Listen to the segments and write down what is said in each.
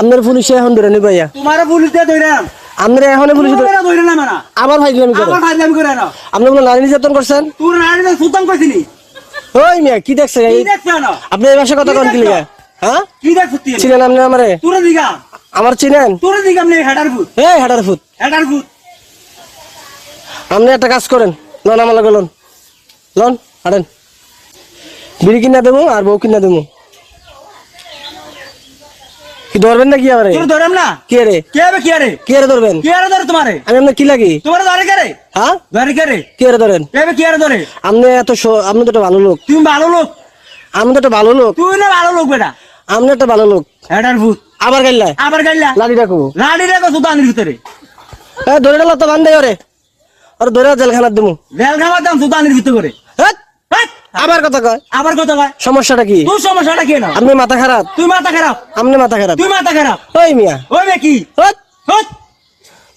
আপনার পুলিশে এখন ধরে নি ভাইয়া। তোমার পুলিশ দিয়ে ধরে আপনার এখন পুলিশে ধরে ধরে না। মানা আবার আমার আমি করে না আপনি বলে নারী নির্যাতন করছেন? তোর নারী সুতাম কইছিনি ওই মিয়া কি দেখছে আপনি এই ভাষা কথা কন কি লিগা? হ্যাঁ? কি দেখছ তুই চিনেন আপনি আমারে? তোর দিগা। আমার চিনেন? তোর দিগা আমি হেডার ফুট এই হাটার ফুট হেডার ফুট আপনি একটা কাজ করেন। লন আমার লন। লন হাঁটেন। বিড়ি কিনা দেবো আর বউ কিনা দেবো। কি ধরবেন না কি না? কে রে? কে হবে কি আরে কে রে ধরবেন? কি আরে ধরে তোমারে? আমি আপনার কি লাগি? তোমার ধরে কে রে? হ্যাঁ? ধরে কে রে? কে রে ধরেন? কে কি আরে ধরে? আপনি এত আপনি তো একটা ভালো লোক। তুমি ভালো লোক। আমি তো একটা ভালো লোক। তুই না ভালো লোক বেটা। আপনি একটা ভালো লোক। হেডার ফুট আবার গাইলা? আবার গাইলা? লাড়ি রাখব লাড়ি রেখো সুতানির ভিতরে। এ ধরে গেল তো বান্ধে ওরে। আর ধরে জেলখানার দেবো রেল খাবার দাম সুতানির ভিতরে করে। হাট! আবার কথা কয়? আবার কথা কয়। সমস্যাটা কি? তোর সমস্যাটা কি না আপনি মাথা খারাপ? তুই মাথা খারাপ? আপনি মাথা খারাপ? তুই মাথা খারাপ? ওই মিয়া। ওই বে কি? হেৎ, হট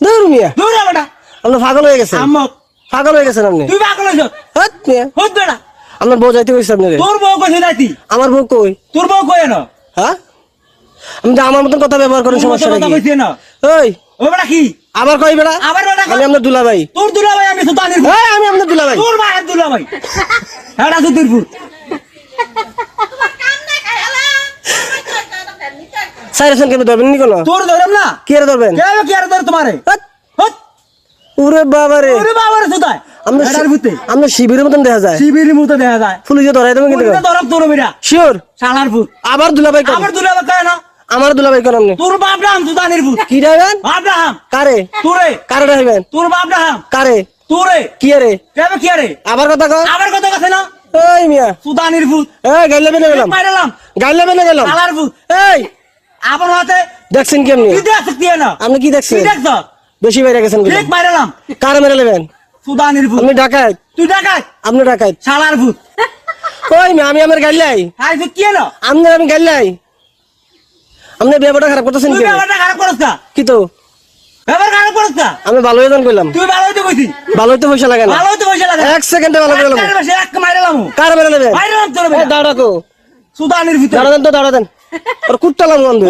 দূর মিয়া। দূর বেটা আপনি পাগল হয়ে গেছেন। আম্মক পাগল হয়ে গেছেন আপনি। তুই পাগল হইছ হেৎ, মিয়া। হট বেটা আপনার বউ যাইতে কইছে আপনি তোর বউ কইছে নাইতি আমার বউ কই? তোর বউ কই না হ্যাঁ? আপনি আমার মতন কথা ব্যবহার করেন সমস্যাটা কথা কি? কইছে না ওই। ও বেটা কি? আবার কই বেড়া আবার বেটা আমি আপনার দুলা ভাই তোর দুলা ভাই আমি সুতানির এই, আমি আপনার দুলা ভাই তোর মায়ের দুলা ভাই হেডা সুতির ফুট তোমার না খাইলা সাইরেছেন কেন ধরবেন নি কোনো? তোর ধরম না? কি রে ধরবেন? কে কি আরে ধর তোমারে? হেৎ, হট ওরে বাবা রে ওরে বাবা রে সুতায় আমরা শিবিরের মতন দেখা যায়। শিবিরের মতো দেখা যায়। পুলিশে ধরাই দেবেন কিন্তু। পুলিশে ধরম তোর বেটা। শিওর? শালার আবার দুলা ভাই আবার দুলা ভাই কয় না? আমার দুলা ভাই কোন তোর বাপ রাম সুতানির ফুট কি ডাইবেন আব্রাহাম কারে? তোরে। কারে ডাইবেন তোর বাপ রাম। কারে? তোরে। কি রে? কে হবে কি আরে আবার কথা কয়? আবার কথা কাছে না? এই মিয়া। সুতানির ফুট এই গাইলে বেনে গেলাম। মাইরালাম গাইলে বেনে গেলাম। শালার ফুট এই! আবার হাতে দেখছেন কেমনি কি দেখছ কি না আপনি কি কি দেখছেন দেখছ? বেশি বাইরে গেছেন ঠিক মাইরালাম কারে মেরে নেবেন? সুদানির ফুট আপনি ডাকাত। তুই ডাকাত? আপনি ডাকাত। শালার ফুট কই মিয়া আমি আমার গাইলাই হাই ফুট কি না আপনি আমি গাইলাই আপনি ব্যাপারটা খারাপ করতেছেন কি ব্যাপারটা খারাপ করছ কি? তো? ব্যাপার খারাপ করছ আমি ভালো কইলাম। তুই ভালো হইতে কইছি। ভালো হইতে পয়সা লাগে না। ভালো হইতে পয়সা লাগে এক সেকেন্ডে ভালো করে এক মাসে এক মাইরালাম কারে মাইরালাম তোর দাঁড়া কো। সুদানির ভিতরে। দাঁড়া দেন তো দাঁড়া দেন। কুট্টালাম গন্ধ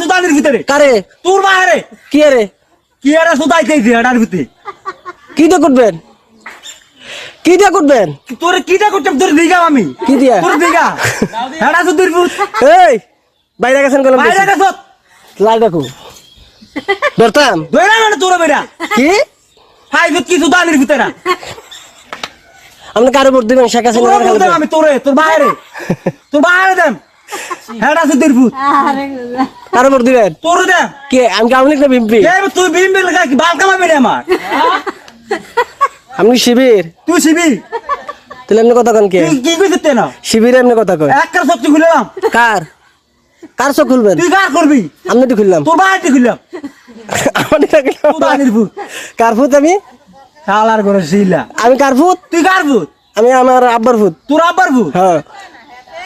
সুদানির ভিতরে। কারে? তোর বাইরে কি কি আরে সুদাইতেছি এটার ভিতরে? কি দিয়ে কুটবেন? কি দিয়ে কুটবেন? তোর কিটা করতে তোর দিগা আমি। কি দিয়া? তোর দিগা এই! বাইরে গেছেন কলম বাইরে গেছ? লাল রাখো ধরতাম? ধরে না তোর বেরা কি? হাই ফুট কি সুদানির ভিতরে আপনি কারও ভোট দিবেন শেখ তোর হাসিনা বলতে আমি তোরে তোর বাইরে। তোর বাইরে সুদির কারও দিবেন? তোর দেম কে? আমি কি না বিএনপি? তুই বিম বিল কি বাল কামাবি রে আমার? আপনি শিবির? তুই শিবি তাহলে এমনি কথা কন কে? কি কইছিস না? শিবিরে এমনি কথা কয় এক কার সত্যি খুললাম কার? কার চোখ খুলবেন? তুই কার করবি? আপনি তো খুললাম। তোর বাইরে খুললাম। আমার এটা খুললাম। সুদানির ফুট কার ফুত আমি? শালার করে শিলা। আমি কার ফুত তুই কার আমি আমার আব্বার ফুত তোর আব্বার ফুট হ্যাঁ।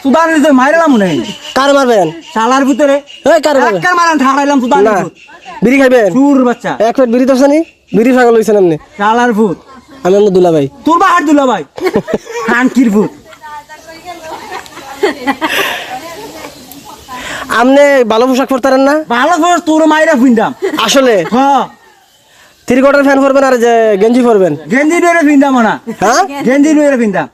সুদানির ভিতরে মাইরালাম নাই। কার মারবেন? শালার ভিতরে এই কার মারবেন? কার মারান ঠাকাইলাম সুদানির না। ফুট বিড়ি খাইবেন? সুর বাচ্চা। এক প্লেট বিড়ি জানি বিড়ি হয়েছেন আপনি। শালার ফুট আমি আপনার দুলা ভাই তোর বাহার দুলা ভাই খানকির ফুট আপনি ভালো পোশাক পরতারেন না? ভালো করে তোর মাইরা ফিন্দাম আসলে? হ্যাঁ। থ্রি কোয়ার্টার ফ্যান পরবেন আর যে গেঞ্জি পরবেন? গেঞ্জি ডুয়ে ফিন্দাম না। হ্যাঁ? গেঞ্জি ডুয়ে ফিন্দাম